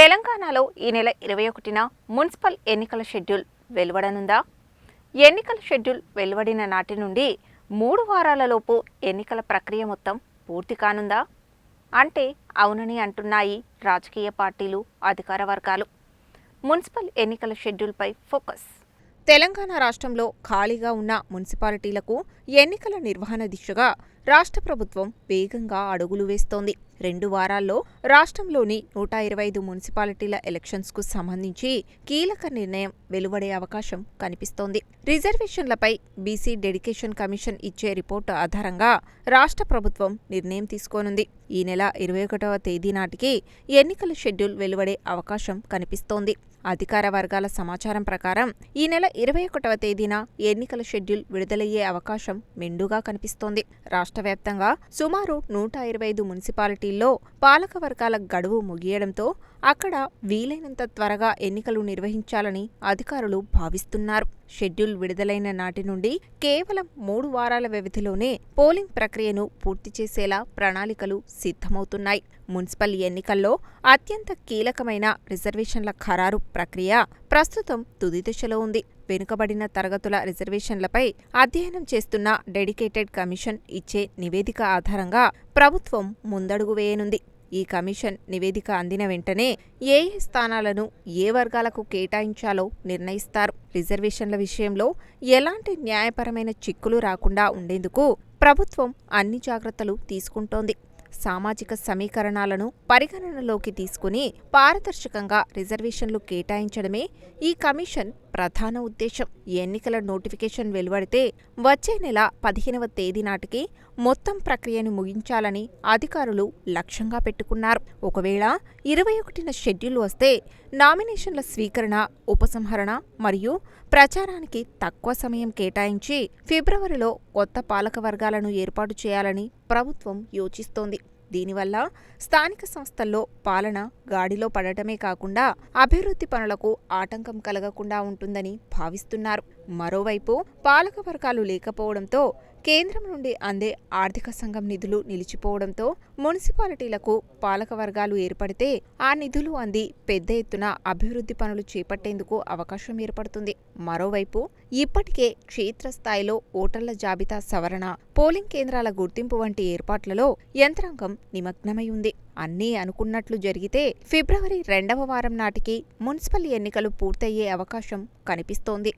తెలంగాణలో ఈ నెల ఇరవై ఒకటిన మున్సిపల్ ఎన్నికల షెడ్యూల్ వెలువడనుందా? ఎన్నికల షెడ్యూల్ వెలువడిన నాటి నుండి మూడు వారాలలోపు ఎన్నికల ప్రక్రియ మొత్తం పూర్తి కానుందా? అంటే అవునని అంటున్నాయి రాజకీయ పార్టీలు అధికార వర్గాలు. మున్సిపల్ ఎన్నికల షెడ్యూల్పై ఫోకస్. తెలంగాణ రాష్ట్రంలో ఖాళీగా ఉన్న మున్సిపాలిటీలకు ఎన్నికల నిర్వహణ దిశగా రాష్ట్ర ప్రభుత్వం వేగంగా అడుగులు వేస్తోంది. రెండు వారాల్లో రాష్ట్రంలోని నూట ఇరవై ఐదు మున్సిపాలిటీల ఎలక్షన్స్కు సంబంధించి కీలక నిర్ణయం వెలువడే అవకాశం కనిపిస్తోంది. రిజర్వేషన్లపై బీసీ డెడికేషన్ కమిషన్ ఇచ్చే రిపోర్టు ఆధారంగా రాష్ట్ర ప్రభుత్వం నిర్ణయం తీసుకోనుంది. ఈ నెల ఇరవై ఒకటవ తేదీ నాటికి ఎన్నికల షెడ్యూల్ వెలువడే అవకాశం కనిపిస్తోంది. అధికార వర్గాల సమాచారం ప్రకారం ఈ నెల ఇరవై ఒకటవ తేదీన ఎన్నికల షెడ్యూల్ విడుదలయ్యే అవకాశం మెండుగా కనిపిస్తోంది. రాష్ట్ర వ్యాప్తంగా సుమారు నూట ఇరవై ఐదు మున్సిపాలిటీల్లో పాలక వర్గాల గడువు ముగియడంతో అక్కడ వీలైనంత త్వరగా ఎన్నికలు నిర్వహించాలని అధికారులు భావిస్తున్నారు. షెడ్యూల్ విడుదలైన నాటి నుండి కేవలం మూడు వారాల వ్యవధిలోనే పోలింగ్ ప్రక్రియను పూర్తి చేసేలా ప్రణాళికలు సిద్ధమవుతున్నాయి. మున్సిపల్ ఎన్నికల్లో అత్యంత కీలకమైన రిజర్వేషన్ల ఖరారు ప్రక్రియ ప్రస్తుతం తుది దశలో ఉంది. వెనుకబడిన తరగతుల రిజర్వేషన్లపై అధ్యయనం చేస్తున్న డెడికేటెడ్ కమిషన్ ఇచ్చే నివేదిక ఆధారంగా ప్రభుత్వం ముందడుగు వేయనుంది. ఈ కమిషన్ నివేదిక అందిన వెంటనే ఏ స్థానాలను ఏ వర్గాలకు కేటాయించాలో నిర్ణయిస్తారు. రిజర్వేషన్ల విషయంలో ఎలాంటి న్యాయపరమైన చిక్కులు రాకుండా ఉండేందుకు ప్రభుత్వం అన్ని జాగ్రత్తలు తీసుకుంటోంది. సామాజిక సమీకరణాలను పరిగణనలోకి తీసుకుని పారదర్శకంగా రిజర్వేషన్లు కేటాయించడమే ఈ కమిషన్ ప్రధాన ఉద్దేశం. ఎన్నికల నోటిఫికేషన్ వెలువడితే వచ్చే నెల పదిహేనవ తేదీ నాటికి మొత్తం ప్రక్రియను ముగించాలని అధికారులు లక్ష్యంగా పెట్టుకున్నారు. ఒకవేళ ఇరవై ఒకటిన షెడ్యూల్ వస్తే నామినేషన్ల స్వీకరణ ఉపసంహరణ మరియు ప్రచారానికి తక్కువ సమయం కేటాయించి ఫిబ్రవరిలో కొత్త పాలక వర్గాలను ఏర్పాటు చేయాలని ప్రభుత్వం యోచిస్తోంది. దీనివల్ల స్థానిక సంస్థల్లో పాలన గాడిలో పడటమే కాకుండా అభివృద్ధి పనులకు ఆటంకం కలగకుండా ఉంటుందని భావిస్తున్నారు. మరోవైపు పాలక వర్గాలు లేకపోవడంతో కేంద్రం నుండి అందే ఆర్థిక సంఘం నిధులు నిలిచిపోవడంతో మున్సిపాలిటీలకు పాలక వర్గాలు ఏర్పడితే ఆ నిధులు అంది పెద్ద ఎత్తున అభివృద్ధి పనులు చేపట్టేందుకు అవకాశం ఏర్పడుతుంది. మరోవైపు ఇప్పటికే క్షేత్రస్థాయిలో ఓటర్ల జాబితా సవరణ పోలింగ్ కేంద్రాల గుర్తింపు వంటి ఏర్పాట్లలో యంత్రాంగం నిమగ్నమై ఉంది. అన్నీ అనుకున్నట్లు జరిగితే ఫిబ్రవరి రెండవ వారం నాటికి మున్సిపల్ ఎన్నికలు పూర్తయ్యే అవకాశం కనిపిస్తోంది.